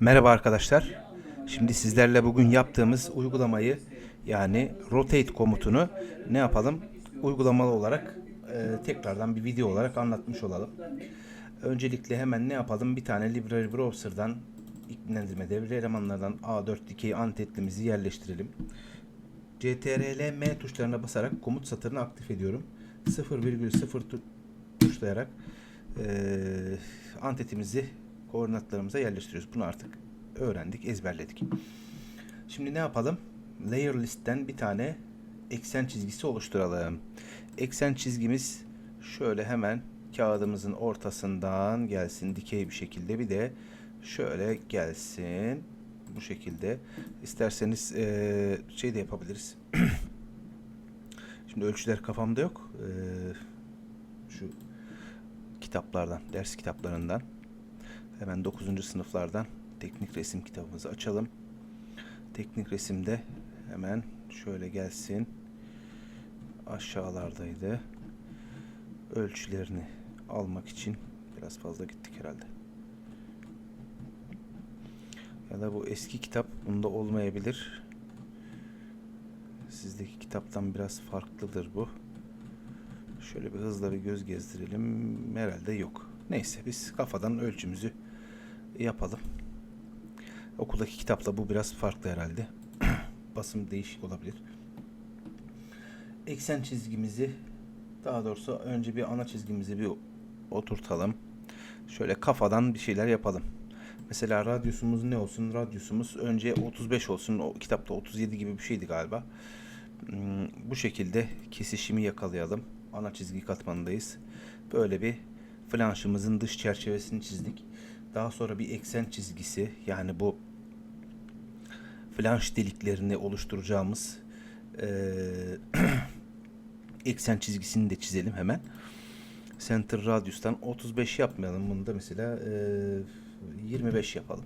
Merhaba arkadaşlar. Şimdi sizlerle bugün yaptığımız uygulamayı yani rotate komutunu ne yapalım? Uygulamalı olarak e, tekrardan bir video olarak anlatmış olalım. Öncelikle hemen ne yapalım? Bir tane Library Browser'dan iklimlendirme devre elemanlardan A4 dikey antetlimizi yerleştirelim. CTRL M tuşlarına basarak komut satırını aktif ediyorum. 0,0 tu- tuşlayarak eee antetimizi koordinatlarımıza yerleştiriyoruz. Bunu artık öğrendik, ezberledik. Şimdi ne yapalım? Layer list'ten bir tane eksen çizgisi oluşturalım. Eksen çizgimiz şöyle hemen kağıdımızın ortasından gelsin dikey bir şekilde bir de şöyle gelsin bu şekilde. İsterseniz eee, şey de yapabiliriz. Şimdi ölçüler kafamda yok. Eee, şu kitaplardan, ders kitaplarından hemen 9. sınıflardan teknik resim kitabımızı açalım. Teknik resimde hemen şöyle gelsin. Aşağılardaydı. Ölçülerini almak için biraz fazla gittik herhalde. Ya da bu eski kitap bunda olmayabilir. Sizdeki kitaptan biraz farklıdır bu. Şöyle bir hızla bir göz gezdirelim. Herhalde yok. Neyse biz kafadan ölçümüzü yapalım. Okuldaki kitapla bu biraz farklı herhalde. Basım değişik olabilir. Eksen çizgimizi daha doğrusu önce bir ana çizgimizi bir oturtalım. Şöyle kafadan bir şeyler yapalım. Mesela radyusumuz ne olsun? Radyusumuz önce 35 olsun. O kitapta 37 gibi bir şeydi galiba. Hmm, Bu şekilde kesişimi yakalayalım. Ana çizgi katmanındayız. Böyle bir flanşımızın dış çerçevesini çizdik. Daha sonra bir eksen çizgisi yani bu flanş deliklerini oluşturacağımız eee, eksen çizgisini de çizelim hemen. Center radius'tan 35 yapmayalım. Bunu da mesela eee, 25 yapalım.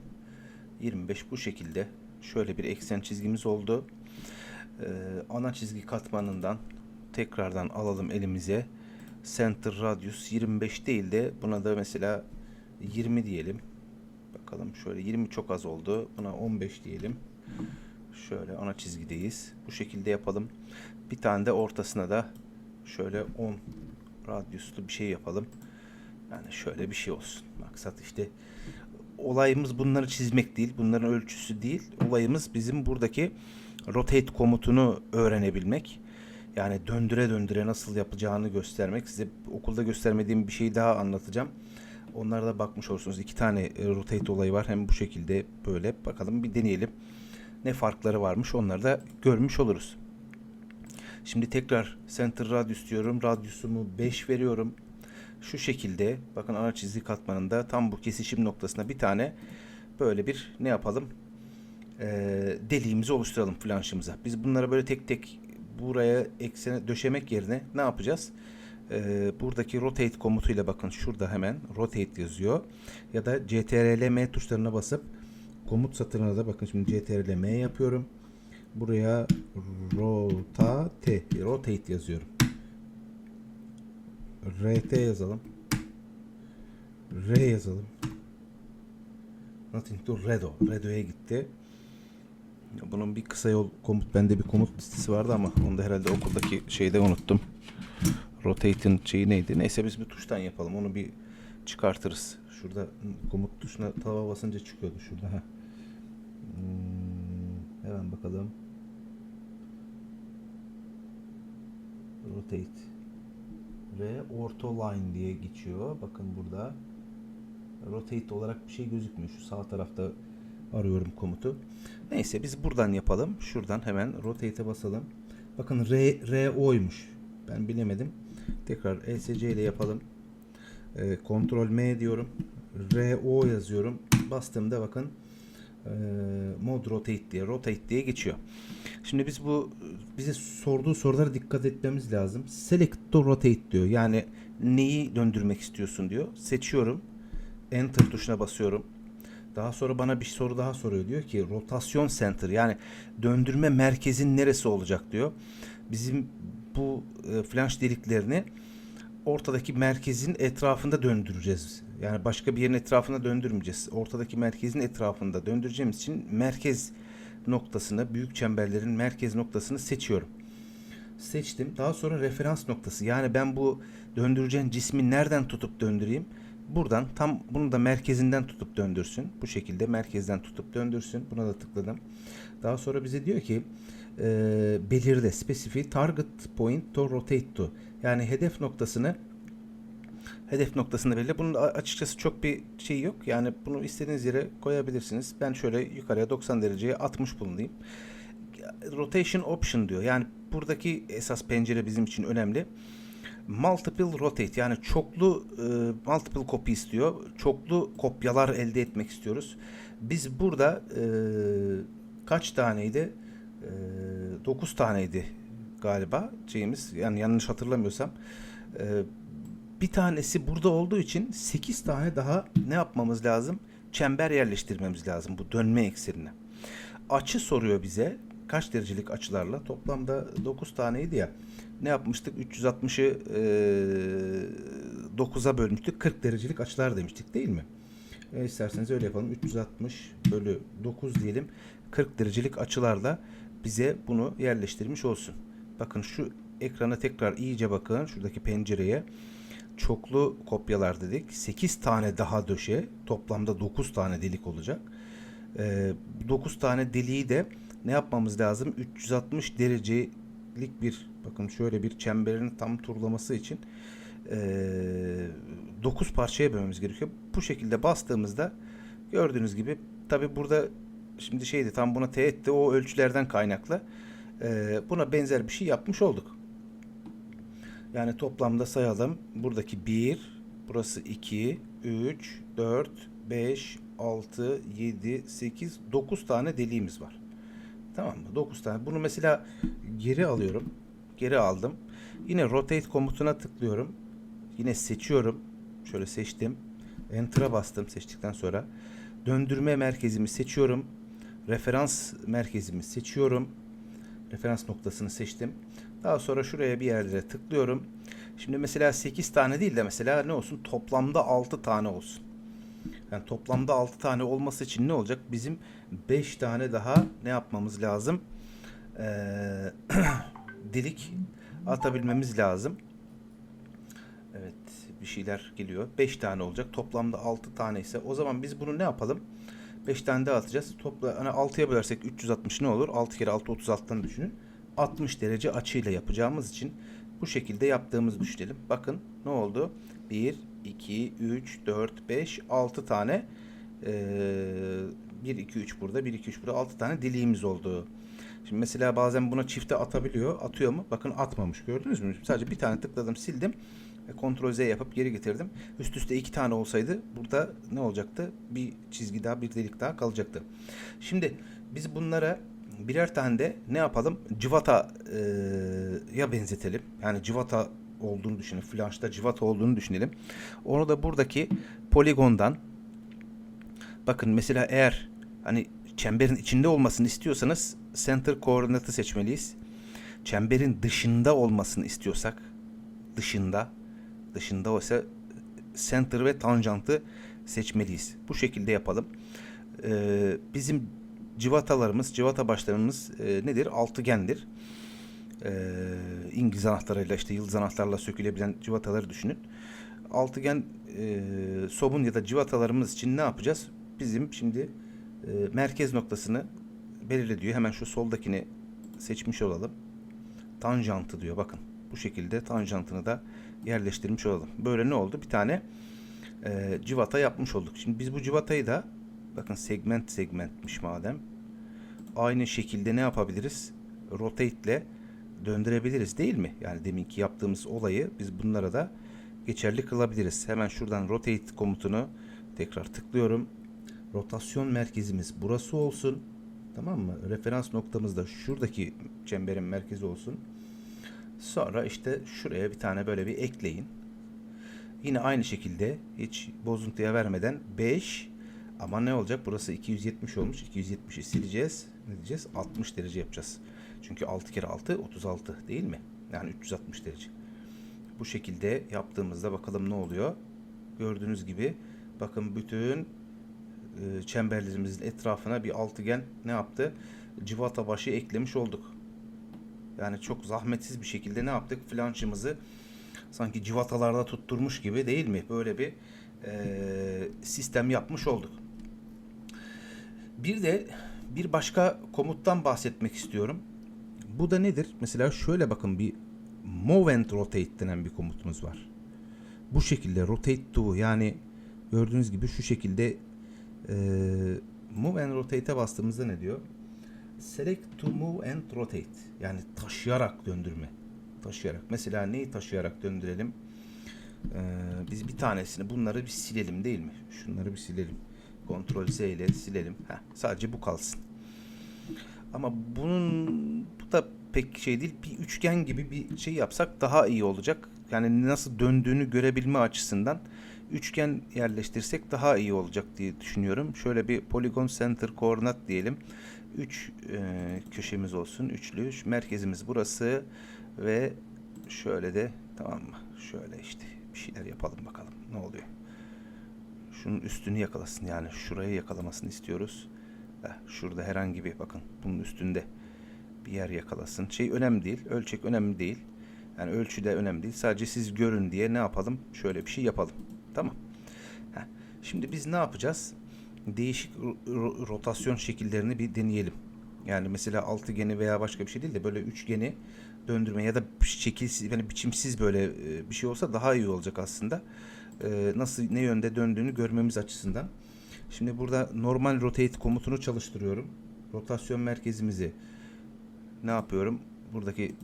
25 bu şekilde şöyle bir eksen çizgimiz oldu. Eee, ana çizgi katmanından tekrardan alalım elimize. Center radius 25 değil de buna da mesela 20 diyelim. Bakalım şöyle 20 çok az oldu. Buna 15 diyelim. Şöyle ana çizgideyiz. Bu şekilde yapalım. Bir tane de ortasına da şöyle 10 radyuslu bir şey yapalım. Yani şöyle bir şey olsun. Maksat işte olayımız bunları çizmek değil. Bunların ölçüsü değil. Olayımız bizim buradaki rotate komutunu öğrenebilmek. Yani döndüre döndüre nasıl yapacağını göstermek. Size okulda göstermediğim bir şey daha anlatacağım. Onlara da bakmış olursunuz. İki tane e, rotate olayı var. Hem bu şekilde böyle. Bakalım bir deneyelim. Ne farkları varmış onları da görmüş oluruz. Şimdi tekrar center radius diyorum. Radiusumu 5 veriyorum. Şu şekilde bakın ana çizgi katmanında tam bu kesişim noktasına bir tane böyle bir ne yapalım? Ee, deliğimizi oluşturalım flanşımıza. Biz bunları böyle tek tek buraya eksene döşemek yerine ne yapacağız? Ee, buradaki rotate komutuyla bakın şurada hemen rotate yazıyor. Ya da CTRL M tuşlarına basıp komut satırına da bakın şimdi CTRL M yapıyorum. Buraya rotate rotate yazıyorum. RT yazalım. R yazalım. Nothing to Redo. Redo'ya gitti. Bunun bir kısa yol komut bende bir komut listesi vardı ama onu da herhalde okuldaki şeyde unuttum. Rotate'in şeyi neydi? Neyse biz bir tuştan yapalım. Onu bir çıkartırız. Şurada komut tuşuna tava basınca çıkıyordu şurada. Heh. Hmm, hemen bakalım. Rotate ve ortho line diye geçiyor. Bakın burada rotate olarak bir şey gözükmüyor. Şu sağ tarafta arıyorum komutu. Neyse biz buradan yapalım. Şuradan hemen rotate'e basalım. Bakın R, RO'ymuş. Ben bilemedim. Tekrar ESC ile yapalım. Ee, Ctrl M diyorum. RO yazıyorum. Bastığımda bakın e, mod rotate diye rotate diye geçiyor. Şimdi biz bu bize sorduğu sorulara dikkat etmemiz lazım. Select to rotate diyor. Yani neyi döndürmek istiyorsun diyor. Seçiyorum. Enter tuşuna basıyorum. Daha sonra bana bir soru daha soruyor. Diyor ki rotasyon center yani döndürme merkezin neresi olacak diyor. Bizim bu e, flanş deliklerini ortadaki merkezin etrafında döndüreceğiz. Yani başka bir yerin etrafında döndürmeyeceğiz. Ortadaki merkezin etrafında döndüreceğimiz için merkez noktasını, büyük çemberlerin merkez noktasını seçiyorum. Seçtim. Daha sonra referans noktası. Yani ben bu döndüreceğin cismi nereden tutup döndüreyim? Buradan tam bunu da merkezinden tutup döndürsün. Bu şekilde merkezden tutup döndürsün. Buna da tıkladım. Daha sonra bize diyor ki e, belirle specify target point to rotate to. Yani hedef noktasını hedef noktasını belirle. Bunun açıkçası çok bir şey yok. Yani bunu istediğiniz yere koyabilirsiniz. Ben şöyle yukarıya 90 dereceye atmış bulunayım. Rotation option diyor. Yani buradaki esas pencere bizim için önemli. Multiple rotate yani çoklu e, multiple copy istiyor. Çoklu kopyalar elde etmek istiyoruz. Biz burada e, kaç taneydi? E, 9 taneydi galiba şeyimiz. Yani yanlış hatırlamıyorsam. E, bir tanesi burada olduğu için 8 tane daha ne yapmamız lazım? Çember yerleştirmemiz lazım bu dönme eksenine. Açı soruyor bize. Kaç derecelik açılarla? Toplamda 9 taneydi ya. Ne yapmıştık? 360'ı e, 9'a bölmüştük. 40 derecelik açılar demiştik değil mi? E, isterseniz öyle yapalım. 360 bölü 9 diyelim. 40 derecelik açılarla bize bunu yerleştirmiş olsun. Bakın şu ekrana tekrar iyice bakın. Şuradaki pencereye çoklu kopyalar dedik. 8 tane daha döşe. Toplamda 9 tane delik olacak. Ee, 9 tane deliği de ne yapmamız lazım? 360 derecelik bir bakın şöyle bir çemberin tam turlaması için ee, 9 parçaya bölmemiz gerekiyor. Bu şekilde bastığımızda gördüğünüz gibi tabi burada şimdi şeydi tam buna teğetti o ölçülerden kaynaklı ee, buna benzer bir şey yapmış olduk. Yani toplamda sayalım. Buradaki 1, burası 2, 3, 4, 5, 6, 7, 8, 9 tane deliğimiz var. Tamam mı? 9 tane. Bunu mesela geri alıyorum. Geri aldım. Yine rotate komutuna tıklıyorum. Yine seçiyorum. Şöyle seçtim. Enter'a bastım seçtikten sonra. Döndürme merkezimi seçiyorum. Referans merkezimi seçiyorum. Referans noktasını seçtim. Daha sonra şuraya bir yerlere tıklıyorum. Şimdi mesela 8 tane değil de mesela ne olsun? Toplamda 6 tane olsun. Yani toplamda 6 tane olması için ne olacak? Bizim 5 tane daha ne yapmamız lazım? Ee, delik atabilmemiz lazım. Evet bir şeyler geliyor. 5 tane olacak. Toplamda 6 tane ise o zaman biz bunu ne yapalım? 5 tane daha atacağız. Topla hani 6'ya bölersek 360 ne olur? 6 kere 6 36'dan düşünün. 60 derece açıyla yapacağımız için bu şekilde yaptığımızı düşünelim. Bakın ne oldu? 1, 2, 3, 4, 5, 6 tane ee, 1, 2, 3 burada, 1, 2, 3 burada 6 tane deliğimiz oldu. Şimdi mesela bazen buna çifte atabiliyor. Atıyor mu? Bakın atmamış. Gördünüz mü? Sadece bir tane tıkladım, sildim. Ctrl Z yapıp geri getirdim. Üst üste iki tane olsaydı burada ne olacaktı? Bir çizgi daha, bir delik daha kalacaktı. Şimdi biz bunlara birer tane de ne yapalım? Civata e, ya benzetelim. Yani civata olduğunu düşünün. Flanşta civata olduğunu düşünelim. Onu da buradaki poligondan bakın mesela eğer hani çemberin içinde olmasını istiyorsanız center koordinatı seçmeliyiz. Çemberin dışında olmasını istiyorsak dışında dışında oysa center ve tanjantı seçmeliyiz. Bu şekilde yapalım. Ee, bizim civatalarımız, civata başlarımız e, nedir? Altıgendir. Ee, İngiliz anahtarıyla işte yıldız anahtarla sökülebilen civataları düşünün. Altıgen e, somun ya da civatalarımız için ne yapacağız? Bizim şimdi e, merkez noktasını belirle diyor. Hemen şu soldakini seçmiş olalım. Tanjantı diyor bakın. Bu şekilde tanjantını da yerleştirmiş olalım. Böyle ne oldu? Bir tane e, civata yapmış olduk. Şimdi biz bu civatayı da bakın segment segmentmiş madem. Aynı şekilde ne yapabiliriz? Rotate ile döndürebiliriz değil mi? Yani deminki yaptığımız olayı biz bunlara da geçerli kılabiliriz. Hemen şuradan rotate komutunu tekrar tıklıyorum. Rotasyon merkezimiz burası olsun. Tamam mı? Referans noktamız da şuradaki çemberin merkezi olsun. Sonra işte şuraya bir tane böyle bir ekleyin. Yine aynı şekilde hiç bozuntuya vermeden 5 ama ne olacak? Burası 270 olmuş. 270'i sileceğiz. Ne diyeceğiz? 60 derece yapacağız. Çünkü 6 kere 6 36 değil mi? Yani 360 derece. Bu şekilde yaptığımızda bakalım ne oluyor? Gördüğünüz gibi Bakın bütün e, çemberlerimizin etrafına bir altıgen ne yaptı? Civata başı eklemiş olduk. Yani çok zahmetsiz bir şekilde ne yaptık? Flanşımızı sanki civatalarda tutturmuş gibi değil mi? Böyle bir e, sistem yapmış olduk. Bir de bir başka komuttan bahsetmek istiyorum. Bu da nedir? Mesela şöyle bakın bir move and rotate denen bir komutumuz var. Bu şekilde rotate to yani gördüğünüz gibi şu şekilde e, move and rotate'e bastığımızda ne diyor? Select to move and rotate. Yani taşıyarak döndürme. Taşıyarak. Mesela neyi taşıyarak döndürelim? Ee, biz bir tanesini bunları bir silelim değil mi? Şunları bir silelim. Ctrl Z ile silelim. Heh, sadece bu kalsın. Ama bunun bu da pek şey değil. Bir üçgen gibi bir şey yapsak daha iyi olacak. Yani nasıl döndüğünü görebilme açısından üçgen yerleştirsek daha iyi olacak diye düşünüyorum. Şöyle bir polygon center koordinat diyelim. 3 köşemiz olsun. Üçlü. Merkezimiz burası ve şöyle de tamam mı? Şöyle işte bir şeyler yapalım bakalım. Ne oluyor? Şunun üstünü yakalasın yani şurayı yakalamasını istiyoruz. Heh, şurada herhangi bir bakın bunun üstünde bir yer yakalasın. Şey önemli değil. Ölçek önemli değil. Yani ölçü de önemli değil. Sadece siz görün diye ne yapalım? Şöyle bir şey yapalım. Tamam. Heh. Şimdi biz ne yapacağız? Değişik ro- ro- rotasyon şekillerini bir deneyelim. Yani mesela altıgeni veya başka bir şey değil de böyle üçgeni döndürme ya da şekilsiz yani biçimsiz böyle e, bir şey olsa daha iyi olacak aslında. E, Nasıl ne yönde döndüğünü görmemiz açısından. Şimdi burada normal rotate komutunu çalıştırıyorum. Rotasyon merkezimizi ne yapıyorum? Buradaki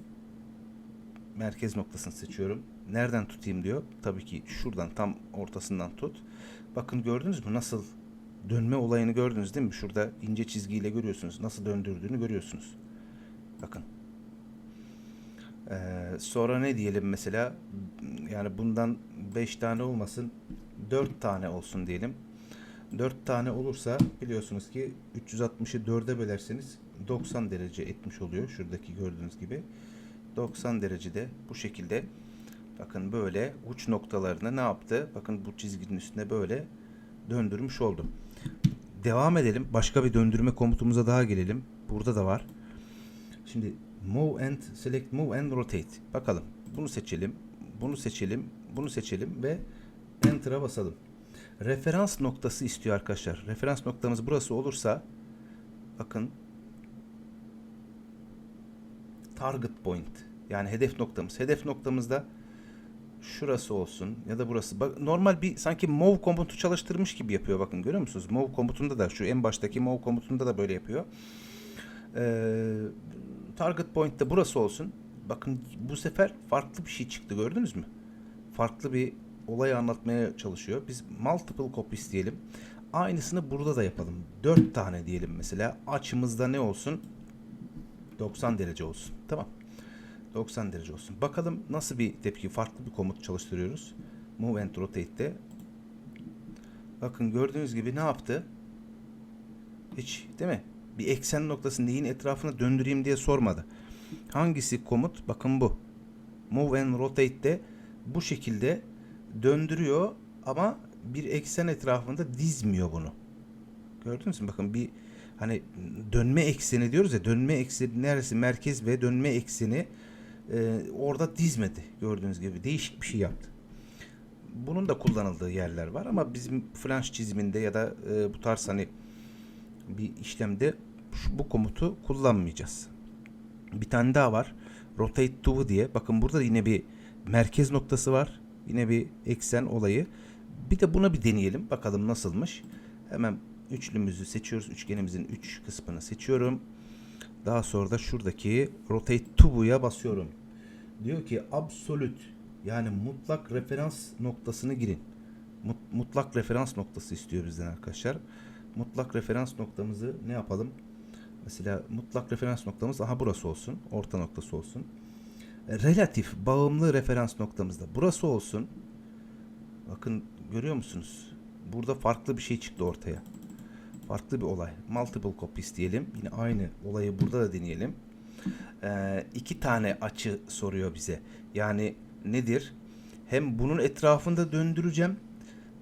merkez noktasını seçiyorum. Nereden tutayım diyor. Tabii ki şuradan tam ortasından tut. Bakın gördünüz mü nasıl dönme olayını gördünüz değil mi? Şurada ince çizgiyle görüyorsunuz. Nasıl döndürdüğünü görüyorsunuz. Bakın. Ee, sonra ne diyelim mesela? Yani bundan 5 tane olmasın. 4 tane olsun diyelim. 4 tane olursa biliyorsunuz ki 360'ı 4'e bölerseniz 90 derece etmiş oluyor. Şuradaki gördüğünüz gibi. 90 derecede bu şekilde bakın böyle uç noktalarını ne yaptı? Bakın bu çizginin üstüne böyle döndürmüş oldum. Devam edelim. Başka bir döndürme komutumuza daha gelelim. Burada da var. Şimdi move and select move and rotate. Bakalım. Bunu seçelim. Bunu seçelim. Bunu seçelim ve enter'a basalım. Referans noktası istiyor arkadaşlar. Referans noktamız burası olursa bakın target point yani hedef noktamız. Hedef noktamızda şurası olsun ya da burası. Bak, normal bir sanki move komutu çalıştırmış gibi yapıyor bakın görüyor musunuz? Move komutunda da şu en baştaki move komutunda da böyle yapıyor. Ee, target point de burası olsun. Bakın bu sefer farklı bir şey çıktı gördünüz mü? Farklı bir olayı anlatmaya çalışıyor. Biz multiple copies diyelim. Aynısını burada da yapalım. 4 tane diyelim mesela. Açımızda ne olsun? 90 derece olsun. Tamam. 90 derece olsun. Bakalım nasıl bir tepki, farklı bir komut çalıştırıyoruz. Move and Rotate'de. Bakın gördüğünüz gibi ne yaptı? Hiç değil mi? Bir eksen noktası neyin etrafını döndüreyim diye sormadı. Hangisi komut? Bakın bu. Move and Rotate'de bu şekilde döndürüyor ama bir eksen etrafında dizmiyor bunu. Gördünüz mü? Bakın bir hani dönme ekseni diyoruz ya dönme ekseni neresi merkez ve dönme ekseni e, orada dizmedi gördüğünüz gibi değişik bir şey yaptı. Bunun da kullanıldığı yerler var ama bizim flanş çiziminde ya da e, bu tarz hani bir işlemde şu, bu komutu kullanmayacağız. Bir tane daha var. Rotate to diye. Bakın burada yine bir merkez noktası var. Yine bir eksen olayı. Bir de buna bir deneyelim. Bakalım nasılmış. Hemen üçlümüzü seçiyoruz. Üçgenimizin üç kısmını seçiyorum. Daha sonra da şuradaki rotate to'ya basıyorum. Diyor ki absolute yani mutlak referans noktasını girin. Mut- Mutlak referans noktası istiyor bizden arkadaşlar. Mutlak referans noktamızı ne yapalım? Mesela mutlak referans noktamız aha burası olsun. Orta noktası olsun. Relatif bağımlı referans noktamızda burası olsun. Bakın görüyor musunuz? Burada farklı bir şey çıktı ortaya. Farklı bir olay. Multiple copies diyelim. Yine aynı olayı burada da deneyelim. Ee, iki tane açı soruyor bize. Yani nedir? Hem bunun etrafında döndüreceğim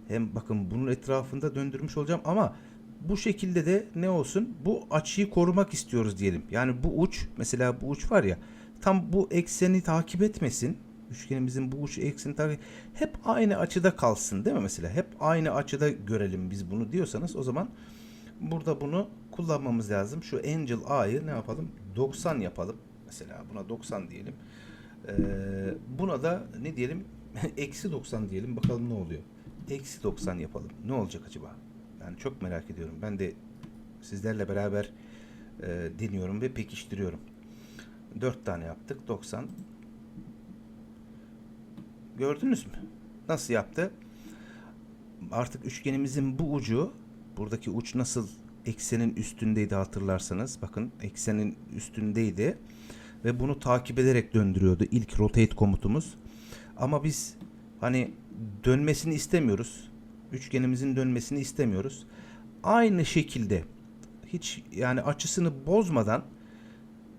Hem bakın bunun etrafında döndürmüş olacağım ama bu şekilde de ne olsun? Bu açıyı korumak istiyoruz diyelim. Yani bu uç mesela bu uç var ya tam bu ekseni takip etmesin. Üçgenimizin bu uç ekseni takip hep aynı açıda kalsın değil mi mesela? Hep aynı açıda görelim biz bunu diyorsanız o zaman burada bunu kullanmamız lazım. Şu Angel A'yı ne yapalım? 90 yapalım. Mesela buna 90 diyelim. Ee, buna da ne diyelim? Eksi 90 diyelim. Bakalım ne oluyor. Eksi 90 yapalım. Ne olacak acaba? Yani çok merak ediyorum. Ben de sizlerle beraber e, deniyorum ve pekiştiriyorum. 4 tane yaptık. 90. Gördünüz mü? Nasıl yaptı? Artık üçgenimizin bu ucu buradaki uç nasıl eksenin üstündeydi hatırlarsanız. Bakın eksenin üstündeydi ve bunu takip ederek döndürüyordu ilk rotate komutumuz. Ama biz hani dönmesini istemiyoruz. Üçgenimizin dönmesini istemiyoruz. Aynı şekilde hiç yani açısını bozmadan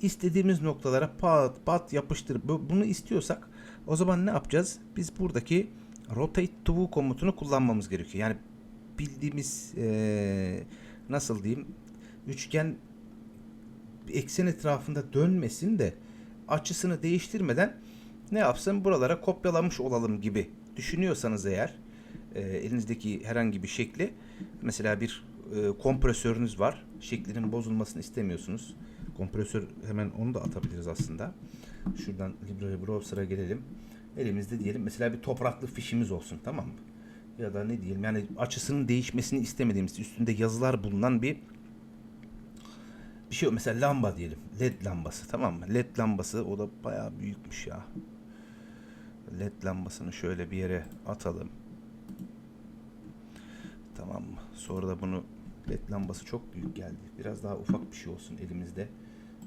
istediğimiz noktalara pat pat yapıştırıp bu- bunu istiyorsak o zaman ne yapacağız? Biz buradaki rotate to komutunu kullanmamız gerekiyor. Yani bildiğimiz eee, nasıl diyeyim üçgen eksen etrafında dönmesin de açısını değiştirmeden ne yapsın buralara kopyalamış olalım gibi düşünüyorsanız eğer e, elinizdeki herhangi bir şekli mesela bir e, kompresörünüz var şeklinin bozulmasını istemiyorsunuz. Kompresör hemen onu da atabiliriz aslında. Şuradan Library Browser'a gelelim. Elimizde diyelim mesela bir topraklı fişimiz olsun tamam mı ya da ne diyelim yani açısının değişmesini istemediğimiz üstünde yazılar bulunan bir bir şey yok. Mesela lamba diyelim. LED lambası tamam mı? LED lambası o da bayağı büyükmüş ya. LED lambasını şöyle bir yere atalım. Tamam mı? Sonra da bunu LED lambası çok büyük geldi. Biraz daha ufak bir şey olsun elimizde.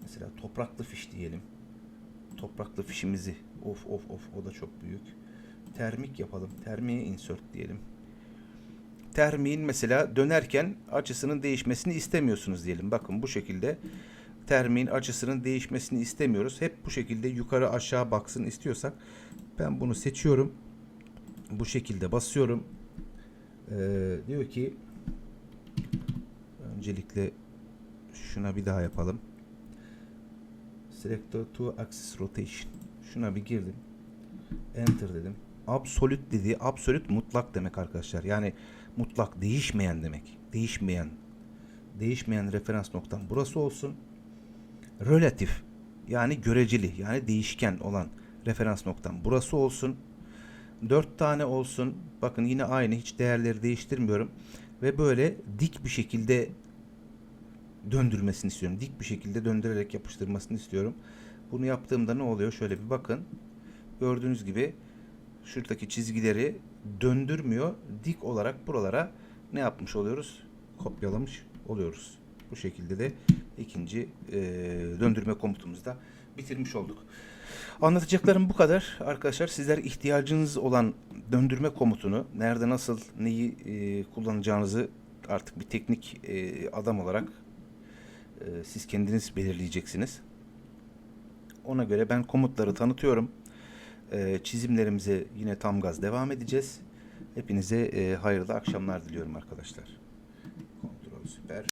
Mesela topraklı fiş diyelim. Topraklı fişimizi of of of o da çok büyük. Termik yapalım. Termiğe insert diyelim. Termiğin mesela dönerken açısının değişmesini istemiyorsunuz diyelim. Bakın bu şekilde termiğin açısının değişmesini istemiyoruz. Hep bu şekilde yukarı aşağı baksın istiyorsak ben bunu seçiyorum. Bu şekilde basıyorum. Ee, diyor ki öncelikle şuna bir daha yapalım. Select to axis rotation. Şuna bir girdim. Enter dedim. Absolute dediği absolute mutlak demek arkadaşlar. Yani mutlak değişmeyen demek. Değişmeyen. Değişmeyen referans noktam burası olsun. Relatif yani göreceli yani değişken olan referans noktam burası olsun. 4 tane olsun. Bakın yine aynı hiç değerleri değiştirmiyorum. Ve böyle dik bir şekilde döndürmesini istiyorum. Dik bir şekilde döndürerek yapıştırmasını istiyorum. Bunu yaptığımda ne oluyor? Şöyle bir bakın. Gördüğünüz gibi şuradaki çizgileri döndürmüyor. Dik olarak buralara ne yapmış oluyoruz? Kopyalamış oluyoruz. Bu şekilde de ikinci e, döndürme komutumuzda bitirmiş olduk. Anlatacaklarım bu kadar. Arkadaşlar sizler ihtiyacınız olan döndürme komutunu nerede nasıl neyi e, kullanacağınızı artık bir teknik e, adam olarak e, siz kendiniz belirleyeceksiniz. Ona göre ben komutları tanıtıyorum. E, çizimlerimize yine tam gaz devam edeceğiz. Hepinize e, hayırlı akşamlar diliyorum arkadaşlar. Kontrol süper.